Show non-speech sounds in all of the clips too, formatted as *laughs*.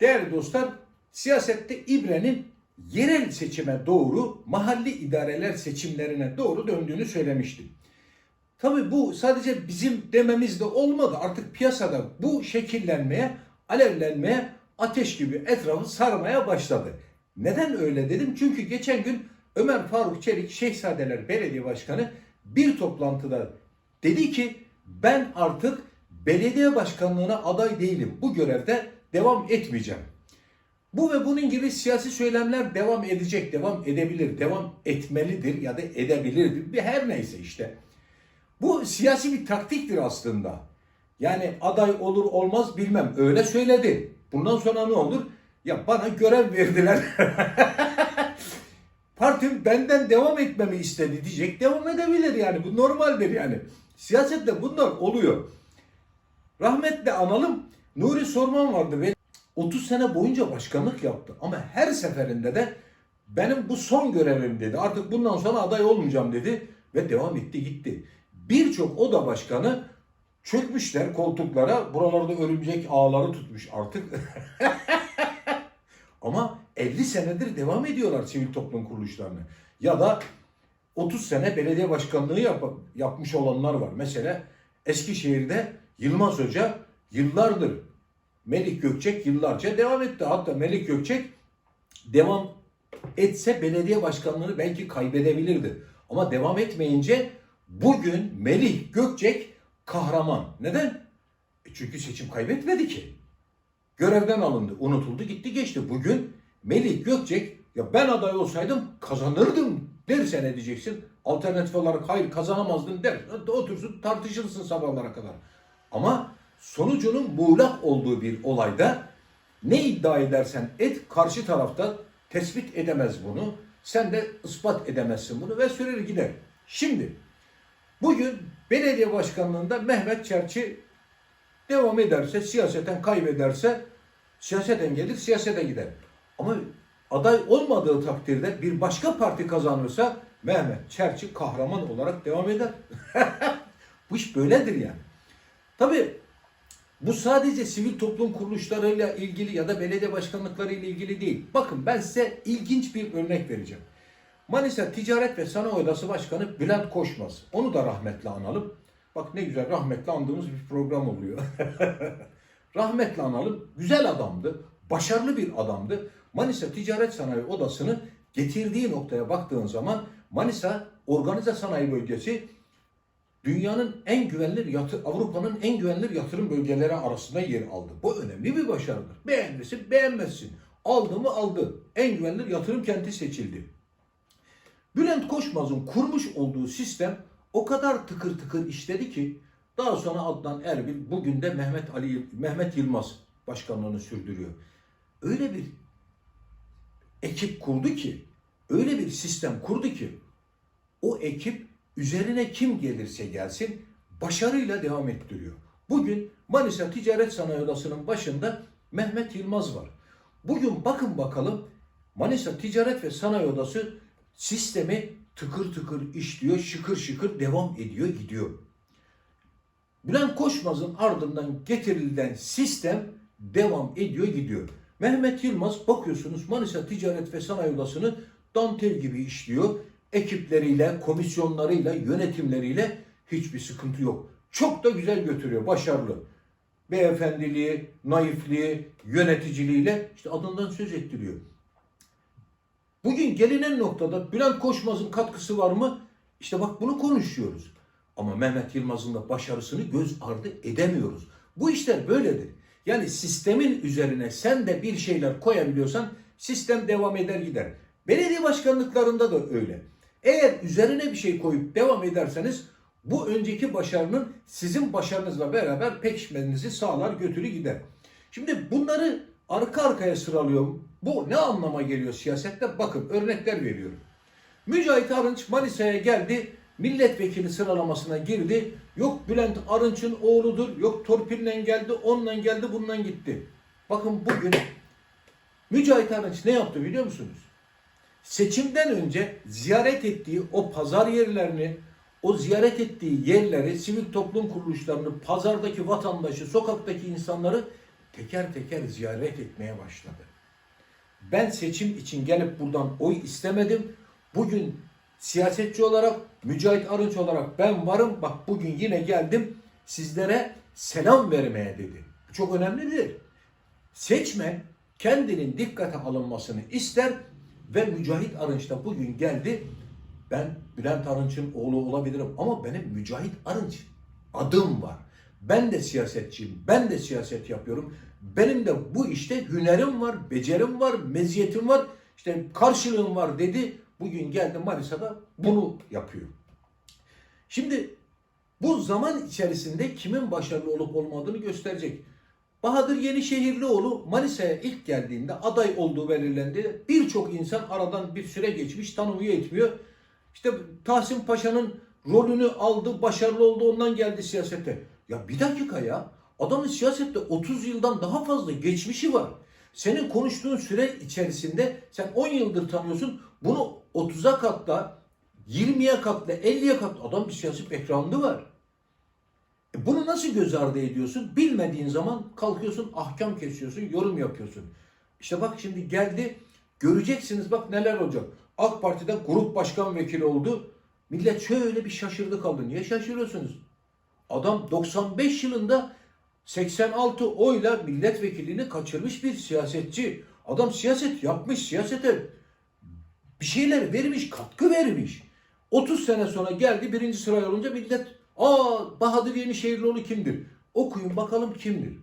Değerli dostlar, siyasette ibrenin yerel seçime doğru, mahalli idareler seçimlerine doğru döndüğünü söylemiştim. Tabii bu sadece bizim dememizde olmadı. Artık piyasada bu şekillenmeye, alevlenmeye, ateş gibi etrafı sarmaya başladı. Neden öyle dedim? Çünkü geçen gün Ömer Faruk Çelik Şehzadeler Belediye Başkanı bir toplantıda dedi ki ben artık belediye başkanlığına aday değilim. Bu görevde devam etmeyeceğim. Bu ve bunun gibi siyasi söylemler devam edecek, devam edebilir, devam etmelidir ya da edebilirdir. Bir her neyse işte. Bu siyasi bir taktiktir aslında. Yani aday olur olmaz bilmem. Öyle söyledi. Bundan sonra ne olur? Ya bana görev verdiler. *laughs* Partim benden devam etmemi istedi diyecek. Devam edebilir yani. Bu normaldir yani. Siyasette bunlar oluyor. Rahmetle analım. Nuri Sorman vardı ve 30 sene boyunca başkanlık yaptı. Ama her seferinde de benim bu son görevim dedi. Artık bundan sonra aday olmayacağım dedi ve devam etti gitti. Birçok oda başkanı çökmüşler koltuklara. Buralarda örümcek ağları tutmuş artık. *laughs* Ama 50 senedir devam ediyorlar sivil toplum kuruluşlarına. Ya da 30 sene belediye başkanlığı yap- yapmış olanlar var. Mesela Eskişehir'de Yılmaz Hoca yıllardır Melik Gökçek yıllarca devam etti. Hatta Melik Gökçek devam etse belediye başkanlığını belki kaybedebilirdi. Ama devam etmeyince bugün Melih Gökçek kahraman. Neden? E çünkü seçim kaybetmedi ki. Görevden alındı, unutuldu, gitti geçti. Bugün Melih Gökçek ya ben aday olsaydım kazanırdım dersen ne diyeceksin? Alternatif olarak hayır kazanamazdın der. Otursun tartışırsın sabahlara kadar. Ama sonucunun muğlak olduğu bir olayda ne iddia edersen et karşı tarafta tespit edemez bunu. Sen de ispat edemezsin bunu ve sürer gider. Şimdi bugün belediye başkanlığında Mehmet Çerçi devam ederse, siyaseten kaybederse siyaseten gelir, siyasete gider. Ama aday olmadığı takdirde bir başka parti kazanırsa Mehmet Çerçi kahraman olarak devam eder. *laughs* Bu iş böyledir yani. Tabii bu sadece sivil toplum kuruluşlarıyla ilgili ya da belediye başkanlıkları ile ilgili değil. Bakın ben size ilginç bir örnek vereceğim. Manisa Ticaret ve Sanayi Odası Başkanı Bülent Koşmaz. Onu da rahmetle analım. Bak ne güzel rahmetle andığımız bir program oluyor. *laughs* rahmetle analım. Güzel adamdı. Başarılı bir adamdı. Manisa Ticaret Sanayi Odası'nı getirdiği noktaya baktığın zaman Manisa Organize Sanayi Bölgesi dünyanın en güvenilir yatır, Avrupa'nın en güvenilir yatırım bölgeleri arasında yer aldı. Bu önemli bir başarıdır. Beğenmesin, beğenmezsin. Aldı mı aldı. En güvenilir yatırım kenti seçildi. Bülent Koşmaz'ın kurmuş olduğu sistem o kadar tıkır tıkır işledi ki daha sonra Adnan Erbil bugün de Mehmet Ali Mehmet Yılmaz başkanlığını sürdürüyor. Öyle bir ekip kurdu ki, öyle bir sistem kurdu ki o ekip üzerine kim gelirse gelsin başarıyla devam ettiriyor. Bugün Manisa Ticaret Sanayi Odası'nın başında Mehmet Yılmaz var. Bugün bakın bakalım Manisa Ticaret ve Sanayi Odası sistemi tıkır tıkır işliyor, şıkır şıkır devam ediyor, gidiyor. Bülent Koşmaz'ın ardından getirilen sistem devam ediyor, gidiyor. Mehmet Yılmaz bakıyorsunuz Manisa Ticaret ve Sanayi Odası'nı dantel gibi işliyor. Ekipleriyle, komisyonlarıyla, yönetimleriyle hiçbir sıkıntı yok. Çok da güzel götürüyor, başarılı. Beyefendiliği, naifliği, yöneticiliğiyle işte adından söz ettiriyor. Bugün gelinen noktada Bülent Koşmaz'ın katkısı var mı? İşte bak bunu konuşuyoruz. Ama Mehmet Yılmaz'ın da başarısını göz ardı edemiyoruz. Bu işler böyledir. Yani sistemin üzerine sen de bir şeyler koyabiliyorsan sistem devam eder gider. Belediye başkanlıklarında da öyle. Eğer üzerine bir şey koyup devam ederseniz bu önceki başarının sizin başarınızla beraber pekişmenizi sağlar götürü gider. Şimdi bunları arka arkaya sıralıyorum. Bu ne anlama geliyor siyasette? Bakın örnekler veriyorum. Mücahit Arınç Manisa'ya geldi. Milletvekili sıralamasına girdi. Yok Bülent Arınç'ın oğludur. Yok torpille geldi, onunla geldi, bundan gitti. Bakın bugün Mücahit Arınç ne yaptı biliyor musunuz? Seçimden önce ziyaret ettiği o pazar yerlerini, o ziyaret ettiği yerleri, sivil toplum kuruluşlarını, pazardaki vatandaşı, sokaktaki insanları teker teker ziyaret etmeye başladı. Ben seçim için gelip buradan oy istemedim. Bugün siyasetçi olarak, Mücahit Arınç olarak ben varım. Bak bugün yine geldim sizlere selam vermeye dedi. Bu çok önemlidir. Seçmen kendinin dikkate alınmasını ister ve Mücahit Arınç da bugün geldi. Ben Bülent Arınç'ın oğlu olabilirim ama benim Mücahit Arınç adım var. Ben de siyasetçiyim. Ben de siyaset yapıyorum. Benim de bu işte hünerim var, becerim var, meziyetim var, işte karşılığım var dedi. Bugün geldi Manisa'da bunu yapıyor. Şimdi bu zaman içerisinde kimin başarılı olup olmadığını gösterecek. Bahadır Yenişehirlioğlu Manisa'ya ilk geldiğinde aday olduğu belirlendi. Birçok insan aradan bir süre geçmiş tanımıyor etmiyor. İşte Tahsin Paşa'nın rolünü aldı, başarılı oldu ondan geldi siyasete. Ya bir dakika ya. Adamın siyasette 30 yıldan daha fazla geçmişi var. Senin konuştuğun süre içerisinde sen 10 yıldır tanıyorsun. Bunu 30'a katla, 20'ye katla, 50'ye katla adam bir siyasi background'ı var. E bunu nasıl göz ardı ediyorsun? Bilmediğin zaman kalkıyorsun, ahkam kesiyorsun, yorum yapıyorsun. İşte bak şimdi geldi, göreceksiniz bak neler olacak. AK Parti'de grup başkan vekili oldu. Millet şöyle bir şaşırdı kaldı. Niye şaşırıyorsunuz? Adam 95 yılında 86 oyla milletvekilliğini kaçırmış bir siyasetçi. Adam siyaset yapmış, siyasete bir şeyler vermiş, katkı vermiş. 30 sene sonra geldi birinci sıraya olunca millet aa Bahadır Yenişehirlioğlu kimdir? Okuyun bakalım kimdir?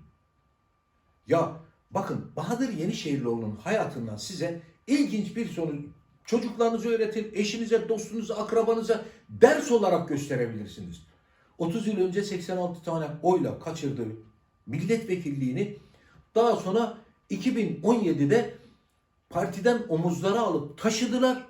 Ya bakın Bahadır Yenişehirlioğlu'nun hayatından size ilginç bir sonuç çocuklarınıza öğretin, eşinize, dostunuza, akrabanıza ders olarak gösterebilirsiniz. 30 yıl önce 86 tane oyla kaçırdığı milletvekilliğini daha sonra 2017'de partiden omuzlara alıp taşıdılar.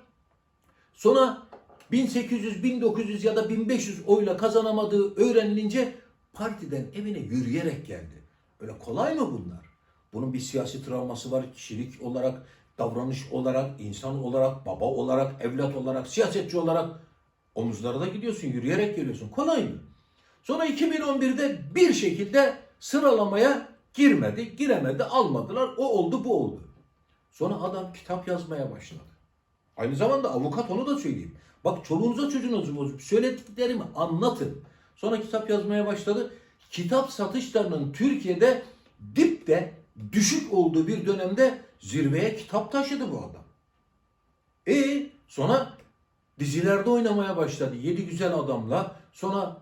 Sonra 1800, 1900 ya da 1500 oyla kazanamadığı öğrenilince partiden evine yürüyerek geldi. Öyle kolay mı bunlar? Bunun bir siyasi travması var. Kişilik olarak, davranış olarak, insan olarak, baba olarak, evlat olarak, siyasetçi olarak omuzlara da gidiyorsun, yürüyerek geliyorsun. Kolay mı? Sonra 2011'de bir şekilde sıralamaya girmedi, giremedi, almadılar. O oldu, bu oldu. Sonra adam kitap yazmaya başladı. Aynı zamanda avukat onu da söyleyeyim. Bak çoluğunuza çocuğunuza bozup söylediklerimi anlatın. Sonra kitap yazmaya başladı. Kitap satışlarının Türkiye'de dipte düşük olduğu bir dönemde zirveye kitap taşıdı bu adam. E sonra dizilerde oynamaya başladı. Yedi Güzel Adam'la. Sonra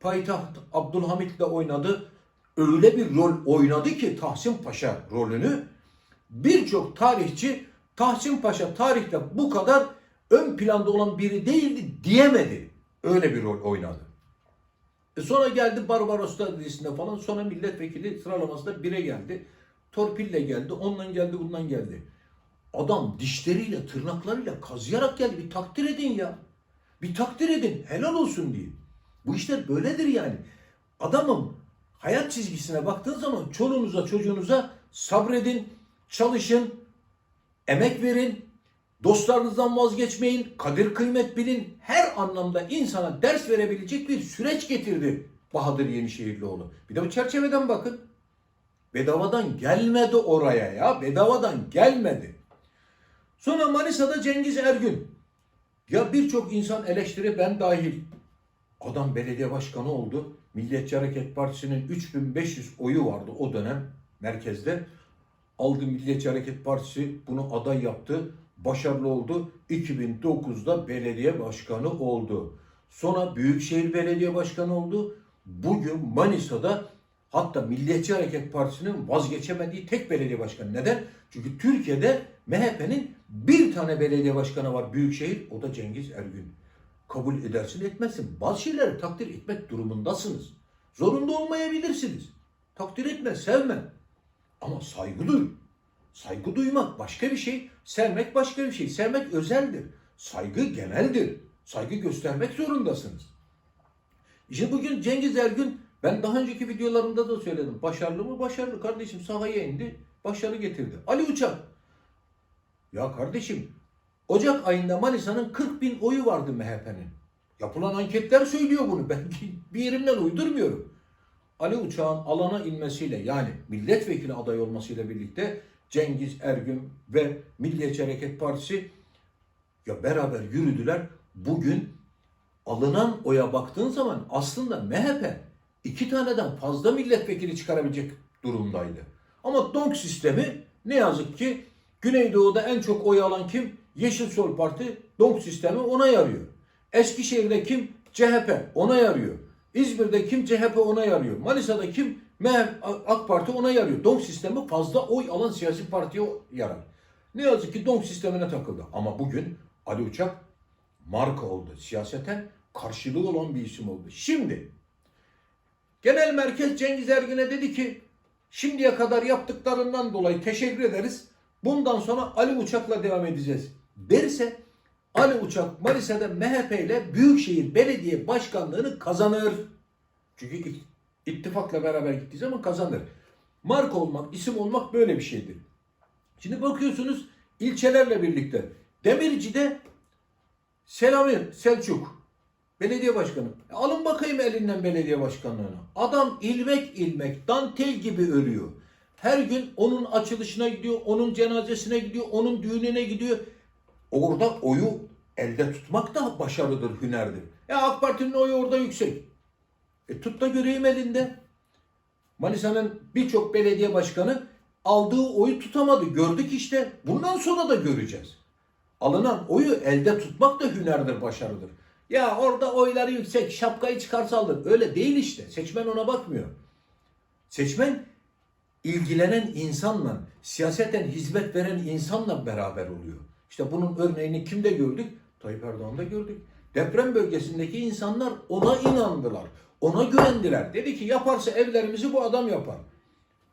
Payitaht Abdülhamit'le oynadı. Öyle bir rol oynadı ki Tahsin Paşa rolünü birçok tarihçi Tahsin Paşa tarihte bu kadar ön planda olan biri değildi diyemedi. Öyle bir rol oynadı. E sonra geldi Barbaros'ta dizisinde falan sonra milletvekili sıralamasında bire geldi. Torpille geldi, ondan geldi, bundan geldi. Adam dişleriyle, tırnaklarıyla kazıyarak geldi. Bir takdir edin ya. Bir takdir edin. Helal olsun diye. Bu işler böyledir yani. Adamın hayat çizgisine baktığın zaman çoluğunuza, çocuğunuza sabredin, çalışın, emek verin, dostlarınızdan vazgeçmeyin, kadir kıymet bilin. Her anlamda insana ders verebilecek bir süreç getirdi Bahadır Yenişehirlioğlu. Bir de bu çerçeveden bakın. Bedavadan gelmedi oraya ya. Bedavadan gelmedi. Sonra Manisa'da Cengiz Ergün. Ya birçok insan eleştiri ben dahil. Adam belediye başkanı oldu. Milliyetçi Hareket Partisi'nin 3500 oyu vardı o dönem merkezde. Aldı Milliyetçi Hareket Partisi bunu aday yaptı. Başarılı oldu. 2009'da belediye başkanı oldu. Sonra Büyükşehir Belediye Başkanı oldu. Bugün Manisa'da hatta Milliyetçi Hareket Partisi'nin vazgeçemediği tek belediye başkanı. Neden? Çünkü Türkiye'de MHP'nin bir tane belediye başkanı var Büyükşehir. O da Cengiz Ergün. Kabul edersin etmezsin. Bazı şeyleri takdir etmek durumundasınız. Zorunda olmayabilirsiniz. Takdir etme, sevme. Ama saygı duy. Saygı duymak başka bir şey, sevmek başka bir şey. Sevmek özeldir. Saygı geneldir. Saygı göstermek zorundasınız. İşte bugün Cengiz Ergün, ben daha önceki videolarımda da söyledim. Başarılı mı? Başarılı. Kardeşim sahaya indi, başarı getirdi. Ali Uçak. Ya kardeşim, Ocak ayında Manisa'nın 40 bin oyu vardı MHP'nin. Yapılan anketler söylüyor bunu. Ben *laughs* bir yerimden uydurmuyorum. Ali Uçak'ın alana inmesiyle yani milletvekili adayı olmasıyla birlikte Cengiz Ergün ve Milliyetçi Hareket Partisi ya beraber yürüdüler. Bugün alınan oya baktığın zaman aslında MHP iki taneden fazla milletvekili çıkarabilecek durumdaydı. Ama donk sistemi ne yazık ki Güneydoğu'da en çok oy alan kim? Yeşil Sol Parti donk sistemi ona yarıyor. Eskişehir'de kim? CHP ona yarıyor. İzmir'de kim? CHP ona yarıyor. Manisa'da kim? MHP, AK Parti ona yarıyor. Donk sistemi fazla oy alan siyasi partiye yarar. Ne yazık ki donk sistemine takıldı. Ama bugün Ali Uçak marka oldu. Siyaseten karşılığı olan bir isim oldu. Şimdi genel merkez Cengiz Ergin'e dedi ki şimdiye kadar yaptıklarından dolayı teşekkür ederiz. Bundan sonra Ali Uçak'la devam edeceğiz. Derse Ali Uçak Manisa'da MHP ile Büyükşehir Belediye Başkanlığını kazanır. Çünkü ittifakla beraber gittiği zaman kazanır. Marka olmak, isim olmak böyle bir şeydir. Şimdi bakıyorsunuz ilçelerle birlikte. Demirci'de Selami Selçuk belediye başkanı. E, Alın bakayım elinden belediye başkanlığına. Adam ilmek ilmek dantel gibi ölüyor. Her gün onun açılışına gidiyor, onun cenazesine gidiyor, onun düğününe gidiyor. Orada oyu elde tutmak da başarıdır, hünerdir. Ya AK Parti'nin oyu orada yüksek. E tut da göreyim elinde. Manisa'nın birçok belediye başkanı aldığı oyu tutamadı. Gördük işte. Bundan sonra da göreceğiz. Alınan oyu elde tutmak da hünerdir, başarıdır. Ya orada oyları yüksek, şapkayı çıkarsa alır. Öyle değil işte. Seçmen ona bakmıyor. Seçmen ilgilenen insanla, siyaseten hizmet veren insanla beraber oluyor. İşte bunun örneğini kimde gördük? Tayyip Erdoğan'da gördük. Deprem bölgesindeki insanlar ona inandılar. Ona güvendiler. Dedi ki yaparsa evlerimizi bu adam yapar.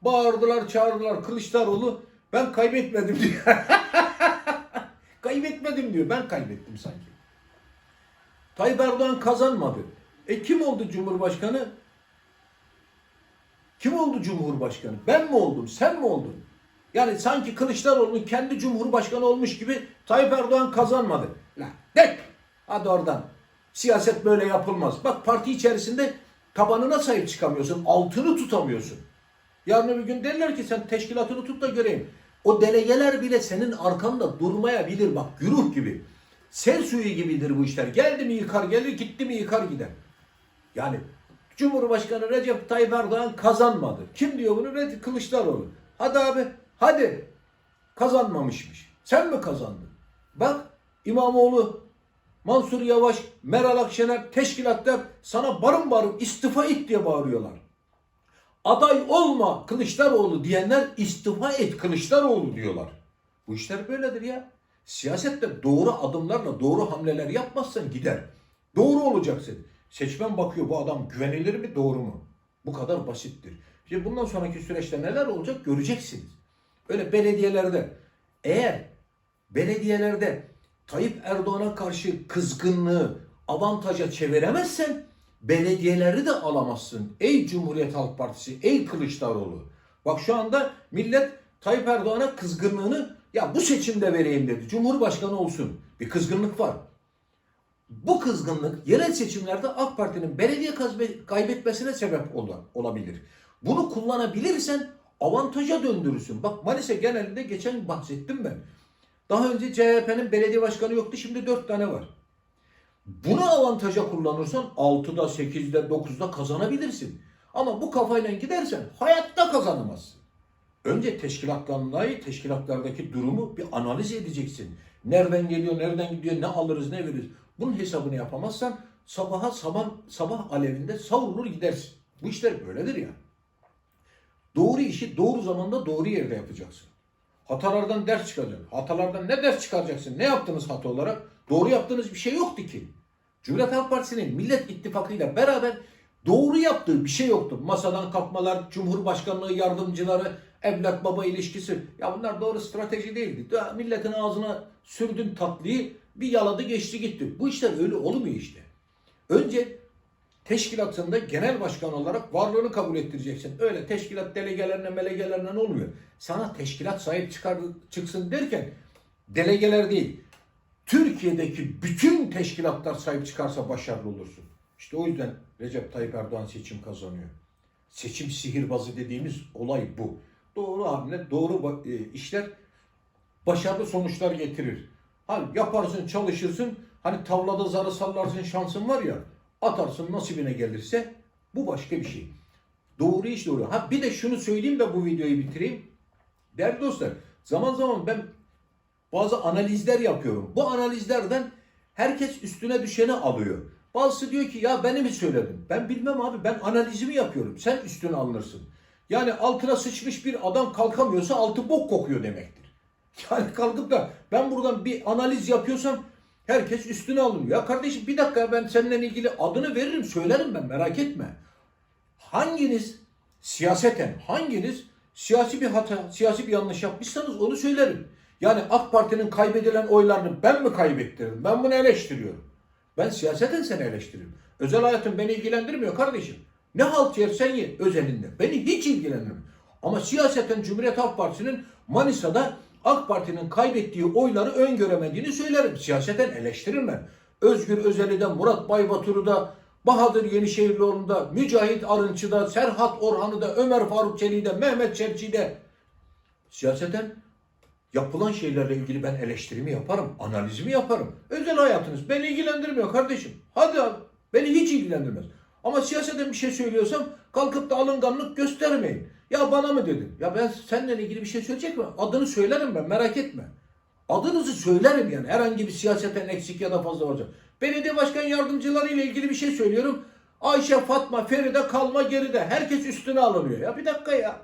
Bağırdılar, çağırdılar. Kılıçdaroğlu ben kaybetmedim *laughs* diyor. kaybetmedim diyor. Ben kaybettim sanki. Tayyip Erdoğan kazanmadı. E kim oldu Cumhurbaşkanı? Kim oldu Cumhurbaşkanı? Ben mi oldum? Sen mi oldun? Yani sanki Kılıçdaroğlu'nun kendi Cumhurbaşkanı olmuş gibi Tayyip Erdoğan kazanmadı. La dek! Hadi oradan. Siyaset böyle yapılmaz. Bak parti içerisinde tabanına sahip çıkamıyorsun. Altını tutamıyorsun. Yarın öbür gün derler ki sen teşkilatını tut da göreyim. O delegeler bile senin arkanda durmayabilir. Bak güruh gibi. Sel suyu gibidir bu işler. Geldi mi yıkar gelir, gitti mi yıkar gider. Yani Cumhurbaşkanı Recep Tayyip Erdoğan kazanmadı. Kim diyor bunu? Recep Kılıçdaroğlu. Hadi abi, hadi. Kazanmamışmış. Sen mi kazandın? Bak İmamoğlu, Mansur Yavaş, Meral Akşener teşkilatlar sana barın barın istifa et diye bağırıyorlar. Aday olma Kılıçdaroğlu diyenler istifa et Kılıçdaroğlu diyorlar. Bu işler böyledir ya. Siyasette doğru adımlarla doğru hamleler yapmazsan gider. Doğru olacaksın. Seçmen bakıyor bu adam güvenilir mi doğru mu? Bu kadar basittir. Şimdi bundan sonraki süreçte neler olacak göreceksiniz. Öyle belediyelerde eğer belediyelerde Tayyip Erdoğan'a karşı kızgınlığı avantaja çeviremezsen belediyeleri de alamazsın. Ey Cumhuriyet Halk Partisi, ey Kılıçdaroğlu. Bak şu anda millet Tayyip Erdoğan'a kızgınlığını ya bu seçimde vereyim dedi. Cumhurbaşkanı olsun. Bir kızgınlık var. Bu kızgınlık yerel seçimlerde AK Parti'nin belediye kaybetmesine sebep ola- olabilir. Bunu kullanabilirsen avantaja döndürürsün. Bak Manisa genelinde geçen bahsettim ben. Daha önce CHP'nin belediye başkanı yoktu. Şimdi 4 tane var. Bunu avantaja kullanırsan 6'da, 8'de, 9'da kazanabilirsin. Ama bu kafayla gidersen hayatta kazanamazsın. Önce teşkilatlanmayı, teşkilatlardaki durumu bir analiz edeceksin. Nereden geliyor, nereden gidiyor, ne alırız, ne veririz. Bunun hesabını yapamazsan sabaha sabah, sabah alevinde savrulur gidersin. Bu işler böyledir ya. Doğru işi doğru zamanda doğru yerde yapacaksın. Hatalardan ders çıkaracaksın. Hatalardan ne ders çıkaracaksın? Ne yaptınız hata olarak? Doğru yaptığınız bir şey yoktu ki. Cumhuriyet Halk Partisi'nin Millet İttifakı'yla beraber doğru yaptığı bir şey yoktu. Masadan kalkmalar, Cumhurbaşkanlığı yardımcıları, evlat baba ilişkisi. Ya bunlar doğru strateji değildi. Ya milletin ağzına sürdün tatlıyı bir yaladı geçti gitti. Bu işler öyle olmuyor işte. Önce teşkilatında genel başkan olarak varlığını kabul ettireceksin. Öyle teşkilat delegelerine melegelerine olmuyor. Sana teşkilat sahip çıkar, çıksın derken delegeler değil. Türkiye'deki bütün teşkilatlar sahip çıkarsa başarılı olursun. İşte o yüzden Recep Tayyip Erdoğan seçim kazanıyor. seçim sihirbazı dediğimiz olay bu. Doğru hamle, doğru e, işler başarılı sonuçlar getirir. Hani yaparsın, çalışırsın, hani tavlada zarı sallarsın şansın var ya, atarsın nasibine gelirse bu başka bir şey. Doğru iş doğru. Ha bir de şunu söyleyeyim de bu videoyu bitireyim. Değerli dostlar, zaman zaman ben bazı analizler yapıyorum. Bu analizlerden herkes üstüne düşeni alıyor. Bazısı diyor ki ya beni mi söyledin? Ben bilmem abi ben analizimi yapıyorum. Sen üstüne alınırsın. Yani altına sıçmış bir adam kalkamıyorsa altı bok kokuyor demektir. *laughs* Yani kalkıp da ben buradan bir analiz yapıyorsam herkes üstüne alınıyor. Ya kardeşim bir dakika ben seninle ilgili adını veririm söylerim ben merak etme. Hanginiz siyaseten hanginiz siyasi bir hata, siyasi bir yanlış yapmışsanız onu söylerim. Yani AK Parti'nin kaybedilen oylarını ben mi kaybettirdim? Ben bunu eleştiriyorum. Ben siyaseten seni eleştiriyorum. Özel hayatın beni ilgilendirmiyor kardeşim. Ne halt yersen ye özelinde. Beni hiç ilgilendirmiyor. Ama siyaseten Cumhuriyet Halk Partisi'nin Manisa'da AK Parti'nin kaybettiği oyları öngöremediğini söylerim. Siyaseten eleştiririm ben. Özgür Özel'i de, Murat Baybatur'u da, Bahadır Yenişehirlioğlu'nu da, Mücahit Arınç'ı da, Serhat Orhan'ı da, Ömer Faruk Çelik'i de, Mehmet Çerçi'yi de. Siyaseten yapılan şeylerle ilgili ben eleştirimi yaparım, analizimi yaparım. Özel hayatınız beni ilgilendirmiyor kardeşim. Hadi abi, beni hiç ilgilendirmez. Ama siyaseten bir şey söylüyorsam kalkıp da alınganlık göstermeyin. Ya bana mı dedin? Ya ben seninle ilgili bir şey söyleyecek mi? Adını söylerim ben merak etme. Adınızı söylerim yani. Herhangi bir siyaseten eksik ya da fazla olacak. Belediye başkan yardımcıları ile ilgili bir şey söylüyorum. Ayşe, Fatma, Feride kalma geride. Herkes üstüne alınıyor. Ya bir dakika ya.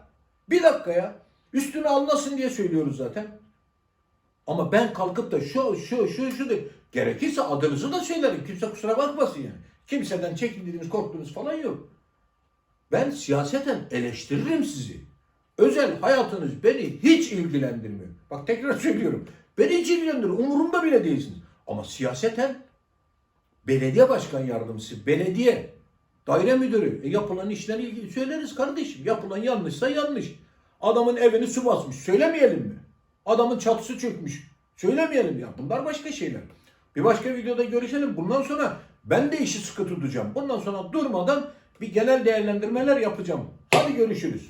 Bir dakika ya. Üstüne alınasın diye söylüyoruz zaten. Ama ben kalkıp da şu şu şu şu de gerekirse adınızı da söylerim. Kimse kusura bakmasın yani. Kimseden çekindiğiniz, korktuğunuz falan yok. Ben siyaseten eleştiririm sizi. Özel hayatınız beni hiç ilgilendirmiyor. Bak tekrar *laughs* söylüyorum. Beni hiç ilgilendirmiyor. Umurumda bile değilsiniz. Ama siyaseten belediye başkan yardımcısı, belediye, daire müdürü e, yapılan işlerle ilgili söyleriz kardeşim. Yapılan yanlışsa yanlış. Adamın evini su basmış. Söylemeyelim mi? Adamın çatısı çökmüş. Söylemeyelim ya. Bunlar başka şeyler. Bir başka videoda görüşelim. Bundan sonra ben de işi sıkı tutacağım. Bundan sonra durmadan bir genel değerlendirmeler yapacağım. Hadi görüşürüz.